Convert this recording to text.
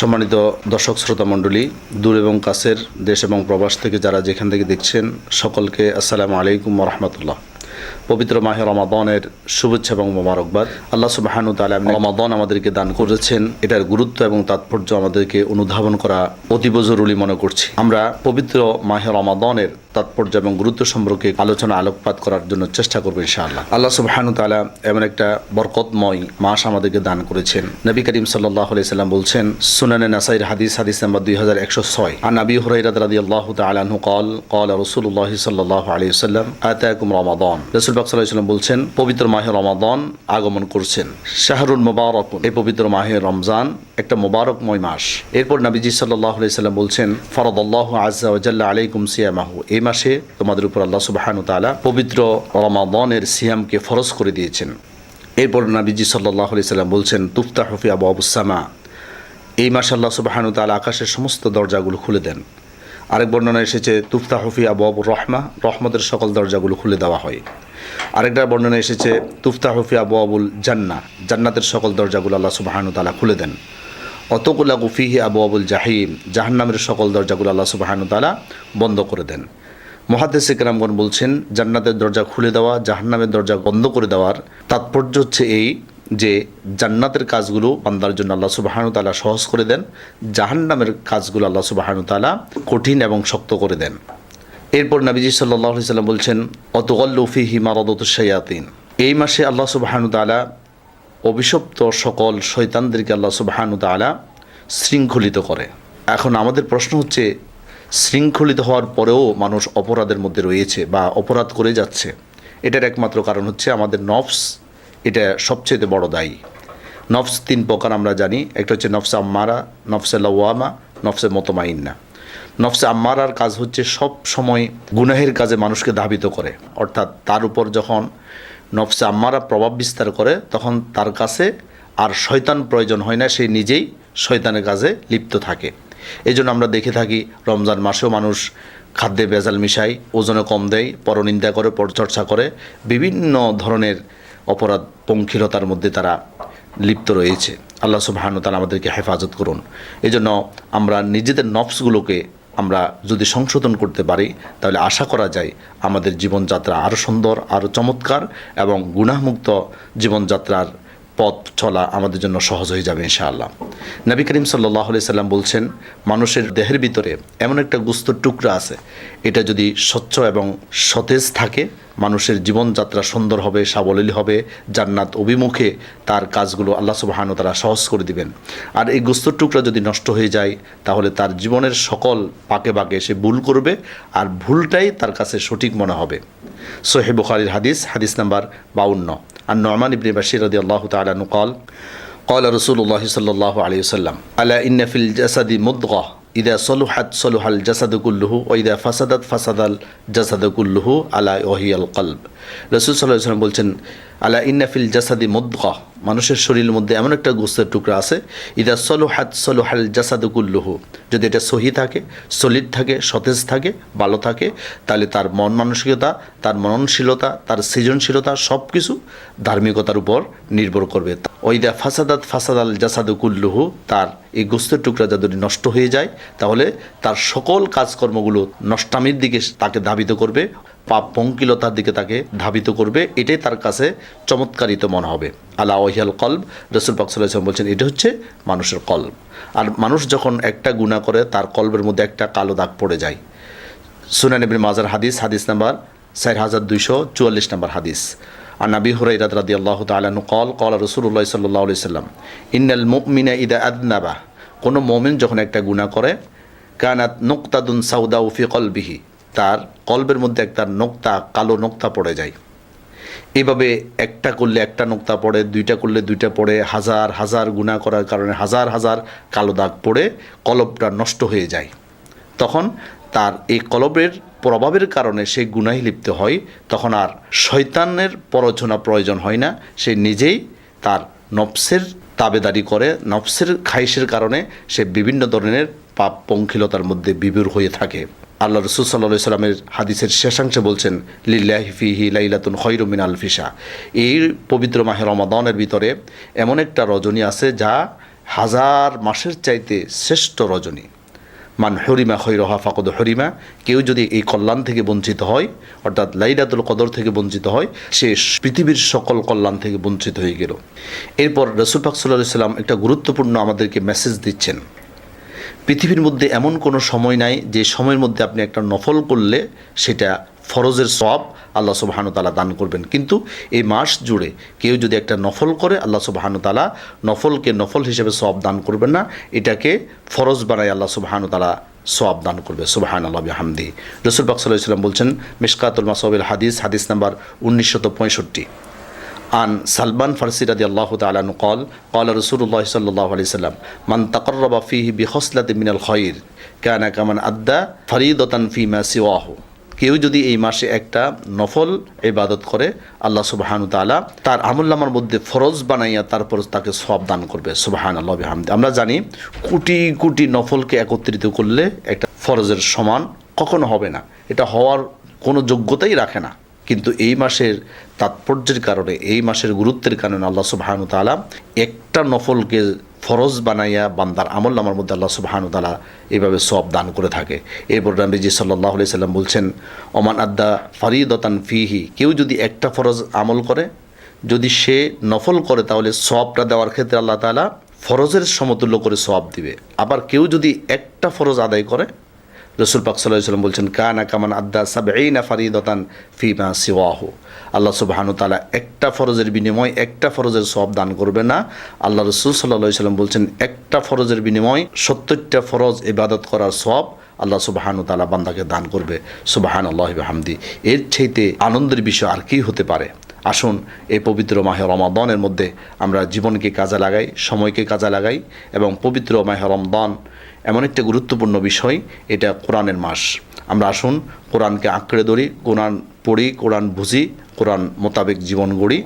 সম্মানিত দর্শক, শ্রোতা মণ্ডলী, দূর এবং কাছের দেশ এবং প্রবাস থেকে যারা যেখান থেকে দেখছেন, সকলকে আসসালামু আলাইকুম রহমতুল্লাহ। পবিত্র মাহে রমাদনের শুভেচ্ছা এবং মোবারকবাদ। আল্লাহ সুবাহানু তালা রমাদন আমাদেরকে দান করেছেন। এটার গুরুত্ব এবং তাৎপর্য আমাদেরকে অনুধাবন করা অতীব জরুরি মনে করছি। আমরা পবিত্র মাহে রমাদনের তাৎপর্য এবং গুরুত্ব সম্পর্কে আলোচনা আলোকপাত করার জন্য চেষ্টা করব ইনশাআল্লাহ। আল্লাহ সুবাহানু তালা এমন একটা বরকতময় মাস আমাদেরকে দান করেছেন। নবী করিম সাল্লাহ বলছেন, সুনানে নাসাইর হাদিস হাদিস নাম্বার দুই হাজার একশো ছয়। আর নবী হুরাইরাদ রাদি আল্লাহ তালাহু কল কল রসুল্লাহ সাল্লাহ আলী সাল্লাম রমাদন। রসুল বাক সাল্লাম বলছেন, পবিত্র মাহে রমাদন আগমন করছেন। শাহরুল মোবারক এই পবিত্র মাহে রমজান একটা মোবারকময় মাস। এরপর নবীজি সাল্লাহ সাল্লাম বলছেন ফরদ আল্লাহ আজ্জা ওজাল্লা আলাইকুম সিয়ামাহু। এই মাসে তোমাদের উপর আল্লাহ সুবাহানু তালা পবিত্র রমাদনের সিয়ামকে ফরজ করে দিয়েছেন। এরপর নাবিজি সাল্লাহ সাল্লাম বলছেন তুফতা হফি আবু আবুসামা এই মাসে আল্লাহ সুবাহানু তালা আকাশের সমস্ত দরজাগুলো খুলে দেন। আরেক বর্ণনা এসেছে তুফতা হফি আবু রহমা রহমতের সকল দরজাগুলো খুলে দেওয়া হয়। আরেকটা বর্ণনা এসেছে তুফতা হফি আবু আবুল জান্না জান্নাতের সকল দরজাগুলো আল্লাহ সুবাহানু তালা খুলে দেন। অতকুল্লা গুফিহি আবু আবুল জাহিম জাহান্নামের সকল দরজাগুলো আল্লাহ সুবাহানু তালা বন্ধ করে দেন। মহাদেশ ইকরামগণ বলছেন, জান্নাতের দরজা খুলে দেওয়া, জাহান্নামের দরজা বন্ধ করে দেওয়ার তাৎপর্য হচ্ছে এই যে জান্নাতের কাজগুলো বান্দার জন্য আল্লাহ সুবাহানু তালা সহজ করে দেন, জাহান্নামের কাজগুলো আল্লাহ সুবাহানু তালা কঠিন এবং শক্ত করে দেন। এরপর নবীজি সাল্লাহ সাল্লাম বলছেন অতগল্লুফি হিমারদত সৈয়াতিন এই মাসে আল্লাহ সুবাহানু তালা অভিশপ্ত সকল শৈতানদেরকে আল্লাহ সুবাহানু তালা শৃঙ্খলিত করে। এখন আমাদের প্রশ্ন হচ্ছে, শৃঙ্খলিত হওয়ার পরেও মানুষ অপরাধের মধ্যে রয়েছে বা অপরাধ করে যাচ্ছে। এটার একমাত্র কারণ হচ্ছে আমাদের নফস এটা সবচেয়ে বড় দায়ী। নফস তিন প্রকার আমরা জানি। একটা হচ্ছে নফসে আম্মারা, নফসে লওয়ামা, নফসে মতমাইন্না। নফসে আম্মারার কাজ হচ্ছে সব সময় গুনাহের কাজে মানুষকে ধাবিত করে। অর্থাৎ তার উপর যখন নফসে আম্মারা প্রভাব বিস্তার করে, তখন তার কাছে আর শয়তান প্রয়োজন হয় না, সে নিজেই শয়তানের কাজে লিপ্ত থাকে। এই জন্য আমরা দেখে থাকি, রমজান মাসেও মানুষ খাদ্যে ভেজাল মিশায়, ওজনে কম দেয়, পরনিন্দা করে, পরচর্চা করে, বিভিন্ন ধরনের অপরাধ পঙ্খিরতার মধ্যে তারা লিপ্ত রয়েছে। আল্লাহ সুবাহানু তারা আমাদেরকে হেফাজত করুন। এই জন্য আমরা নিজেদের নফসগুলোকে আমরা যদি সংশোধন করতে পারি, তাহলে আশা করা যায় আমাদের জীবনযাত্রা আরও সুন্দর আরও চমৎকার এবং গুণামুক্ত জীবনযাত্রার পথ চলা আমাদের জন্য সহজ হয়ে যাবে ইনশাআল্লাহ। নবী করিম সাল্লাহ সাল্লাম বলছেন, মানুষের দেহের ভিতরে এমন একটা গুস্তর টুকরা আছে, এটা যদি স্বচ্ছ এবং সতেজ থাকে, মানুষের জীবনযাত্রা সুন্দর হবে, সাবলীল হবে, জান্নাত অভিমুখে তার কাজগুলো আল্লাহ সুবাহানু তারা সহজ করে দিবেন। আর এই গুস্তর টুকরা যদি নষ্ট হয়ে যায়, তাহলে তার জীবনের সকল পাকে পাকে সে ভুল করবে, আর ভুলটাই তার কাছে সঠিক মনে হবে। সোহেব বুখারির হাদিস হাদিস নাম্বার বাউন্ন। আর নরমান ইবনে বাশির রদি আল্লাহ তালু কল قال رسول الله صلى الله عليه وسلم ألا إن في الجسد مضغة إذا صلحت صلح الجسد كله وإذا فسدت فسد الجسد كله على وهي القلب রসুল সাল্লাহ সাল্লাম বলছেন আলা ইন্নাফিল জাসাদি মুদগা মানুষের শরীরের মধ্যে এমন একটা গোস্তের টুকরা আছে, ইদা সলুহাত সলুহাল জাসাদুকুল্লুহু যদি এটা সহি থাকে, সলিড থাকে, সতেজ থাকে, ভালো থাকে, তাহলে তার মন মানসিকতা, তার মননশীলতা, তার সৃজনশীলতা সব কিছু ধার্মিকতার উপর নির্ভর করবে। ওইদা ফাসাদাত ফাসাদাল জাসাদুকুল্লুহু তার এই গোস্তের টুকরা যদি নষ্ট হয়ে যায়, তাহলে তার সকল কাজকর্মগুলো নষ্টামির দিকে তাকে ধাবিত করবে। পাপ পঙ্কিলতার দিকে তাকে ধাবিত করবে, এটাই তার কাছে চমৎকারিত মনে হবে। আলা ওহিয়াল কল্ব, রসুল পাকসাল্লাম বলছেন, এটা হচ্ছে মানুষের কল্ব। আর মানুষ যখন একটা গুণা করে, তার কল্বের মধ্যে একটা কালো দাগ পড়ে যায়। সুনান ইবিন মাজার হাদিস হাদিস নাম্বার চার হাজার দুইশো চুয়াল্লিশ নাম্বার হাদিস। আর নাবি হুরাইরাত রাদি আল্লাহ তালানু কল কল রসুল্লাহ সাল্লাহ সাল্লাম ইন্নাল মুমিনা ইদা আদনাবা। কোনো মমিন যখন একটা গুণা করে, কানাত নোক্তাদুন সাউদা উফি কলবিহি। তার কলবের মধ্যে একটা নোক্তা, কালো নোক্তা পড়ে যায়। এভাবে একটা করলে একটা নোক্তা পড়ে, দুইটা করলে দুইটা পড়ে, হাজার হাজার গুণা করার কারণে হাজার হাজার কালো দাগ পড়ে কলবটা নষ্ট হয়ে যায়। তখন তার এই কলবের প্রভাবের কারণে সে গুনাহি লিপ্ত হয়, তখন আর শয়তানের পরচনা প্রয়োজন হয় না, সে নিজেই তার নফসের তাবেদারি করে, নফসের খাইশের কারণে সে বিভিন্ন ধরনের পাপ পঙ্খিলতার মধ্যে বিবুর হয়ে থাকে। আল্লাহ রসুল সাল্লাহ সাল্লামের হাদিসের শেষাংশে বলছেন, লিল্লাহি ফিহি লাইলাতুন খৈরুমিন আলফিসা এই পবিত্র মাহে রমাদনের ভিতরে এমন একটা রজনী আছে যা হাজার মাসের চাইতে শ্রেষ্ঠ রজনী। মান হরিমা হৈরহা ফাকদ হরিমা। কেউ যদি এই কল্যাণ থেকে বঞ্চিত হয়, অর্থাৎ লাইলাতুল কদর থেকে বঞ্চিত হয়, সে পৃথিবীর সকল কল্যাণ থেকে বঞ্চিত হয়ে গেল। এরপর রসুল পাক সাল্লাহ সাল্লাম একটা গুরুত্বপূর্ণ আমাদেরকে মেসেজ দিচ্ছেন। পৃথিবীর মধ্যে এমন কোনো সময় নাই যে সময়ের মধ্যে আপনি একটা নফল করলে সেটা ফরজের সব আল্লাহ সুবাহানু তালা দান করবেন। কিন্তু এই মাস জুড়ে কেউ যদি একটা নফল করে, আল্লাহ সুবাহানু তালা নফলকে নফল হিসেবে সব দান করবেন না। এটাকে ফরজ বানায় আল্লাহ সুবাহানু তালা সব দান করবে। সুবাহান আল্লাহ হামদি রসুল পাক সাল্লাহ ইসলাম বলছেন, মিসকাতুল মাসবিল হাদিস হাদিস নাম্বার উনিশশত পঁয়ষট্টি। আন সালমান ফারসিরাদি আল্লাহ قال رسول الله صلى الله عليه وسلم মান تقرب فيه بخصلة من الخير كان كمن أدى ফরিদতান فيما سواه কেউ যদি এই মাসে একটা নফল ইবাদত করে, আল্লাহ সুবাহান তালা তার আমুল্লামার মধ্যে ফরজ বানাইয়া তারপর তাকে সব দান করবে। সুবাহান আল্লাহ হামদে আমরা জানি কোটি কোটি নফলকে একত্রিত করলে একটা ফরজের সমান কখনো হবে না। এটা হওয়ার কোনো যোগ্যতাই রাখে না। কিন্তু এই মাসের তাৎপর্যের কারণে, এই মাসের গুরুত্বের কারণে আল্লাহ সুবাহানু তালা একটা নফলকে ফরজ বানাইয়া বান্দার আমল নামার মধ্যে আল্লাহ সুবাহানু তালা এইভাবে সব দান করে থাকে। এরপর নবীজি সাল্লাহ আলি সাল্লাম বলছেন, ওমান আদ্দা ফরিদতান ফিহি কেউ যদি একটা ফরজ আমল করে, যদি সে নফল করে, তাহলে সবটা দেওয়ার ক্ষেত্রে আল্লাহ তালা ফরজের সমতুল্য করে সব দিবে। আবার কেউ যদি একটা ফরজ আদায় করে রসুল পাক সাল্লাম বলছেন, কানা কামান আদ্দা সাবেইনা ফারিদতান ফিমা সিওয়াহু। আল্লাহ সুবাহানু তালা একটা ফরজের বিনিময়, একটা ফরজের সব দান করবে না। আল্লাহ রসুল সাল্লাহ সাল্লাম বলছেন, একটা ফরজের বিনিময় সত্তরটা ফরজ ইবাদত করার সব আল্লাহ সুবাহানু তালা বান্দাকে দান করবে। সুবাহান আল্লাহ হামদি এর চাইতে আনন্দের বিষয় আর কি হতে পারে? আসুন এই পবিত্র মাহে রমাদনের মধ্যে আমরা জীবনকে কাজে লাগাই, সময়কে কাজে লাগাই এবং পবিত্র মাহে রমদান এমন একটা গুরুত্বপূর্ণ বিষয়, এটা কোরআনের মাস। আমরা আসুন, কোরআনকে আঁকড়ে ধরি, কোরআন পড়ি, কোরআন বুঝি, কোরআন মোতাবেক জীবন গড়ি।